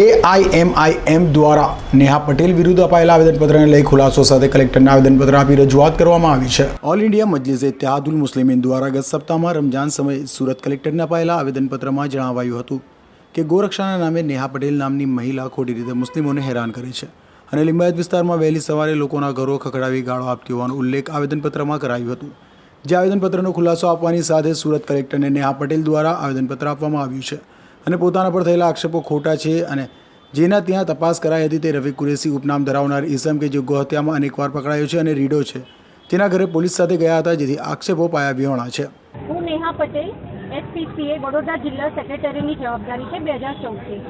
AIMIM દ્વારા નેહા પટેલ વિરુદ્ધ અપાયેલા આવેદનપત્રને લઈ ખુલાસો સાથે કલેક્ટરને આવેદનપત્ર આપી રજૂઆત કરવામાં આવી છે. ઓલ ઇન્ડિયા મજલિસ ત્યાદુલ મુસ્લિમીન દ્વારા ગત સપ્તાહમાં રમજાન સમયે સુરત કલેક્ટરને અપાયેલા આવેદનપત્રમાં જણાવાયું હતું કે ગોરક્ષાના નામે નેહા પટેલ નામની મહિલા ખોટી રીતે મુસ્લિમોને હેરાન કરે છે અને લિંબાયત વિસ્તારમાં વહેલી સવારે લોકોના ઘરો ખખડાવી ગાળો આપતી હોવાનો ઉલ્લેખ આવેદનપત્રમાં કરાયું હતું. જે આવેદનપત્રનો ખુલાસો આપવાની સાથે સુરત કલેક્ટરને નેહા પટેલ દ્વારા આવેદનપત્ર આપવામાં આવ્યું છે. અને પોતાના પર થયેલા આક્ષેપો ખોટા છે અને જેના ત્યાં તપાસ કરાઈ હતી તે રવિ કુરેશી ઉપનામ ધરાવનાર ઈસમ કે જે ગોહત્યામાં અનેકવાર પકડાયો છે અને રીડો છે. તેના ઘરે પોલીસ સાથે ગયા હતા જેથી આક્ષેપો પાયા વિહોણા છે. હું નેહા પટેલ એસપીસીએ વડોદરા જિલ્લા સેક્રેટરીની જવાબદારી છે બે હજાર ચૌદથી.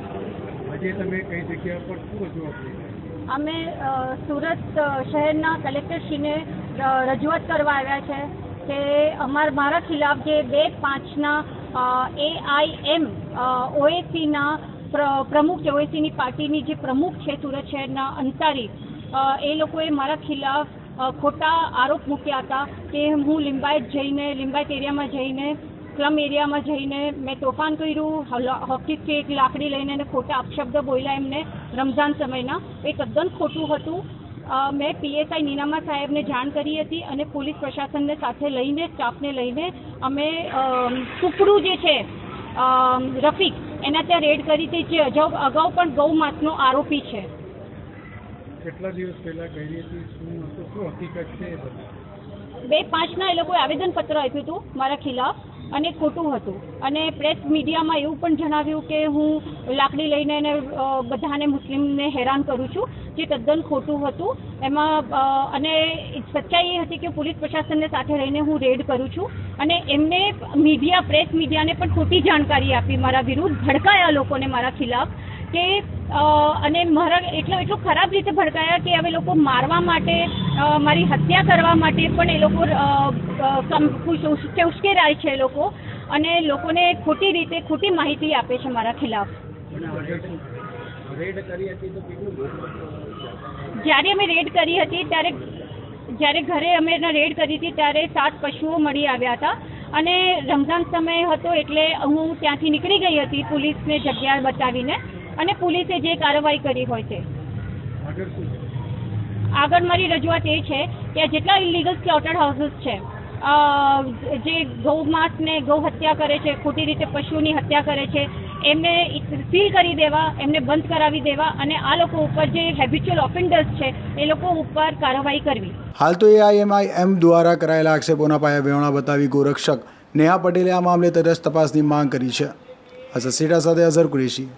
તમે કઈ અમે સુરત શહેરના કલેક્ટરશ્રીને રજૂઆત કરવા આવ્યા છે કે અમાર, મારા ખિલાફ જે બે પાંચના એઆઈએમ ઓએસીના પ્રમુખ છે ઓએસીની પાર્ટીની જે પ્રમુખ છે, સુરત શહેરના અંસારી એ લોકોએ મારા ખિલાફ ખોટા આરોપ મૂક્યા હતા કે હું લિંબાયત જઈને, લિંબાયત એરિયામાં જઈને, સ્લમ એરિયામાં જઈને મેં તોફાન કર્યું, હલ- હોકી સ્ટિક લાકડી લઈને ખોટા અપશબ્દ બોલ્યા એમને રમઝાન સમયના. એ તદ્દન ખોટું હતું. મેં પીએસઆઈ નીનામા સાહેબને જાણ કરી હતી અને પોલીસ પ્રશાસનને સાથે લઈને સ્ટાફને લઈને અમે અમ, જે છે રફીક એના ત્યાં રેડ કરી હતી જે અગાઉ અગાઉ પણ ગૌ માસનો આરોપી છે. કેટલા દિવસ પહેલા કરી હતી શું શું હકીકત છે બે પાંચના એ લોકોએ આવેદનપત્ર આપ્યું હતું મારા ખિલાફ. અને ખોટું હતું. અને પ્રેસ મીડિયામાં એવું પણ જણાવ્યું કે હું લાકડી લઈને એને બધાને મુસ્લિમને હેરાન કરું છું, જે તદ્દન ખોટું હતું. એમાં અને સચ્ચાઈ એ હતી કે પોલીસ પ્રશાસનને સાથે રહીને હું રેડ કરું છું. અને એમને મીડિયા પ્રેસ મીડિયાને પણ ખોટી જાણકારી આપી. મારા વિરુદ્ધ ભડકાયા લોકોને મારા ખિલાફ કે અને મારા એટલો એટલું ખરાબ રીતે ભડકાયા કે હવે લોકો મારવા માટે મારી હત્યા કરવા માટે પણ એ લોકો ઉશ્કેરાય છે લોકો. અને લોકોને ખોટી રીતે, ખોટી માહિતી આપે છે મારા ખિલાફ. જ્યારે અમે રેડ કરી હતી, ત્યારે, જ્યારે ઘરે અમે એના રેડ કરી હતી, ત્યારે સાત પશુઓ મળી આવ્યા હતા. અને રમઝાન સમય હતો એટલે હું ત્યાંથી નીકળી ગઈ હતી પોલીસને જગ્યા બતાવીને. અને પોલીસે જે કાર્યવાહી કરી હોય છે. આગળ મારી રજૂઆત એ છે કે જેટલા ઇલીગલ સ્લોટર હાઉસીસ છે જે ગૌ માસને ગૌ હત્યા કરે છે ખોટી રીતે પશુની હત્યા કરે છે એમને સીલ કરી દેવા એમને બંધ કરાવી દેવા અને આ લોકો ઉપર જે હેબિચ્યુઅલ ઓફેન્ડર્સ છે એ લોકો ઉપર કાર્યવાહી કરવી. હાલ તો એઆઈએમઆઈએમ દ્વારા કરાયેલા આક્ષેપોના પાયા વેવણા બતાવી ગોરક્ષક નેહા પટેલે આ મામલે તટસ્થ તપાસની માંગ કરી છે. અસર સીટા સાથે અઝર કુરેશી